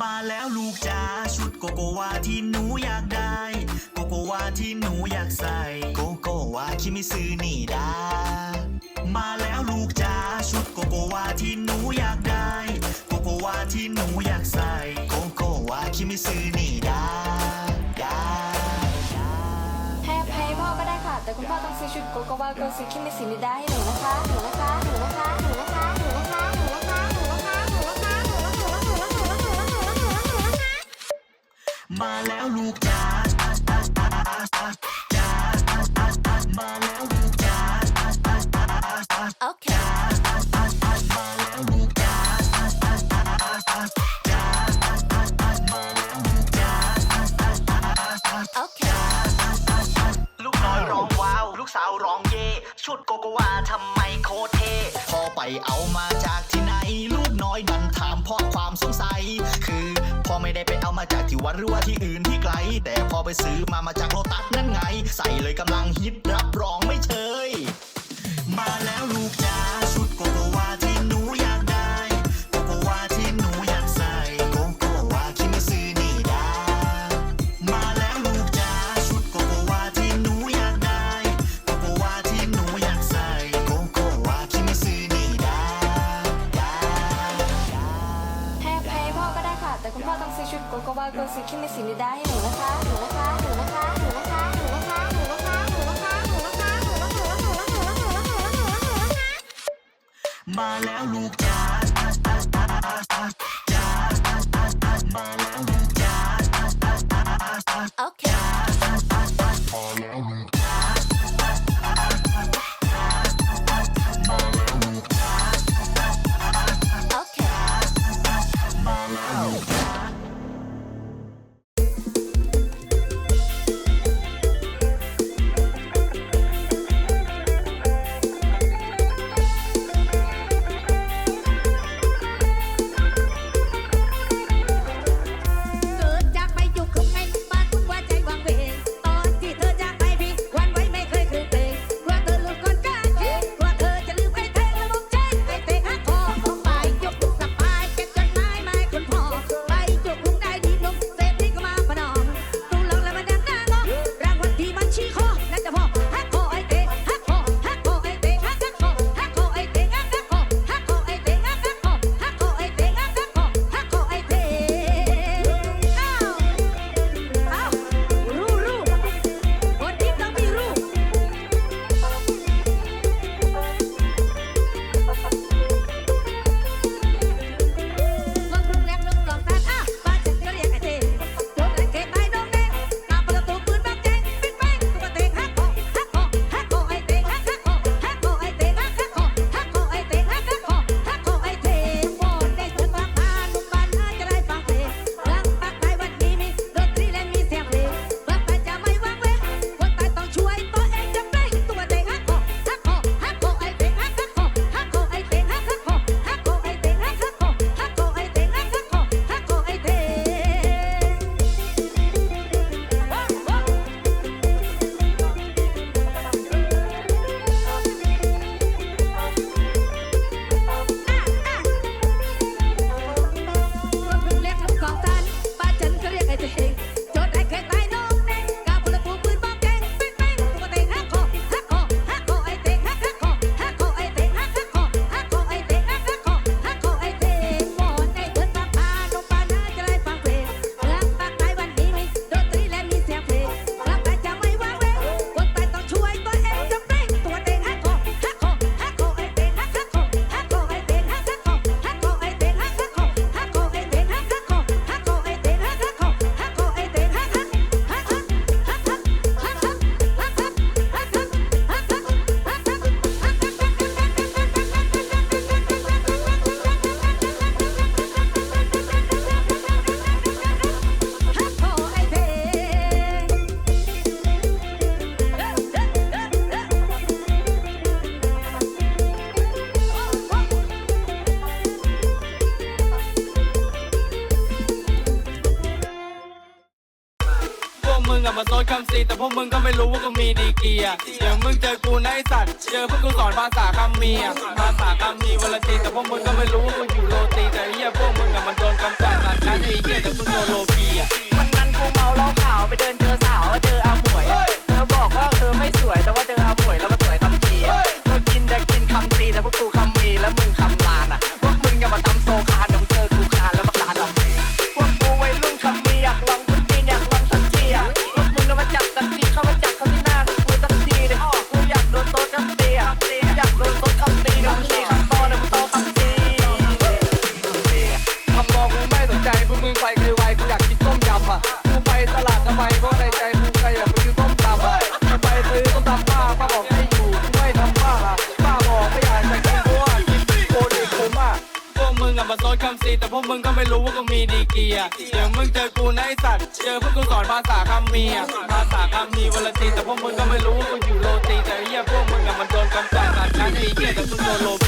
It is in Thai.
มาแล้วลูกจ๋าชุดโกโกวาที่หนูอยากได้ โกโกวาที่หนูอยากใส่ โกโกวาคิมิซึนี่ดามาแล้วลูกจ๋าชุดโกโกวาที่หนูอยากได้ โกโกวาที่หนูอยากใส่ โกโกวาคิมิซึนี่ดาดาให้อภัยพ่อก็ได้ค่ะ แต่คุณพ่อต้องซื้อชุดโกโกวาโกซิคิมิสิมิดาให้หนูนะคะหนูนะคะหนูนะคะหนูนะคะหนูนะคะ สาวร้องเย่ชุดโกโกวาทำไมโคเท่พอไปเอามาจากที่ไหน ลูกน้อยดันถามเพราะความสงสัย คือพ่อไม่ได้ไปเอามาจากที่วัดหรือว่าที่อื่นที่ไกล แต่พอไปซื้อมามาจากโลตัสนั่นไง ใส่เลยกำลังฮิตรับรองไม่เชย มาแล้วลูกจ้า ชุดโกโกวาโกซิคิมิสินิดาให้หนูนะคะหนูนะคะหนูนะคะหนูนะคะหนูนะคะหนูนะคะหนูนะคะหนูนะคะหนูนะคะหนูนะคะหนูนะคะหนูนะคะหนูนะคะหนูนะคะมาแล้วลูกจ๋าจ๋ามาแล้ว โซีแต่พวกมึงก็ไม่รู้ว่ากูมีดีเกียร์เดี๋ยวมึงเจอกูในสัตว์ เจอพวกกูสอนภาษาคำเมียภาษาคำมีวลจีแต่พวกมึงก็ไม่รู้ว่ากูอยู่โรตีแต่เหี้ยพวกมึงอะมันโดนกำจัดตัดชั้นไอ้เหี้ยแต่มึงโดนโลกีอะวันนั ป้าป้าบอกให้อยู่ไม่ทำป้าอะป้าบอกไม่อยากจะกินเพราะว่ากินโคตรคุ้มอะพวกมึงอะมาโซนคำซีแต่พวกมึงก็ไม่รู้ว่ากูมีดีเกียร์เดี๋ยวมึงเจอกูในะไอสัตว์เจอพวกกูสอนภาษาคำมีอะภาษาคำมีวลจีแต่พวกมึงก็ไม่รู้ว่ากูอยู่โรตีแต่อ้เหี้ยพวกมึงอะมันโดนกำจัดจานในเกียแต่คุณโดนลม